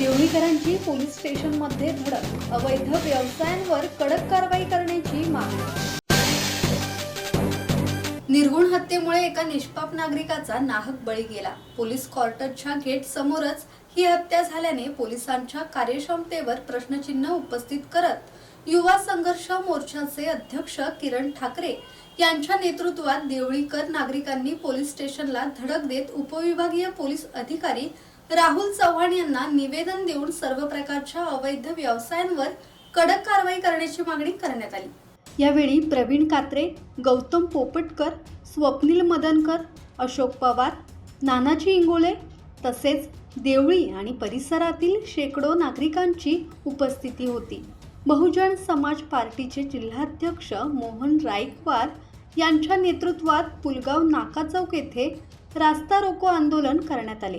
देवळीकरांची police स्टेशनमध्ये धडक अवैध व्यवसायांवर कडक कारवाई करण्याची मागणी. निर्गुण हत्येमुळे एका निष्पाप नागरिकाचा नाहक बळी गेला. पोलीस क्वार्टरच्या गेट समोरच ही हत्या झाल्याने पोलिसांच्या कार्यक्षमतेवर प्रश्नचिन्ह उपस्थित करत युवा संघर्ष मोर्चाचे अध्यक्ष किरण ठाकरे यांच्या नेतृत्वात देवळीकर नागरिकांनी पोलीस स्टेशनला धडक देत उपविभागीय पोलीस अधिकारी राहुल चव्हाण यांना निवेदन देऊन सर्व प्रकारच्या अवैध व्यवसायांवर कडक कारवाई करण्याची मागणी करण्यात आली. यावेळी प्रवीण कात्रे गौतम पोपटकर स्वप्नील मदनकर अशोक पवार नानाजी इंगोळे तसेच देवळी आणि परिसरातील शेकडो नागरिकांची उपस्थिती होती. बहुजन समाज पार्टीचे जिल्हाध्यक्ष मोहन रायकवार यांच्या नेतृत्वात पुलगाव नाका चौक येथे रास्ता रोको आंदोलन करण्यात आले.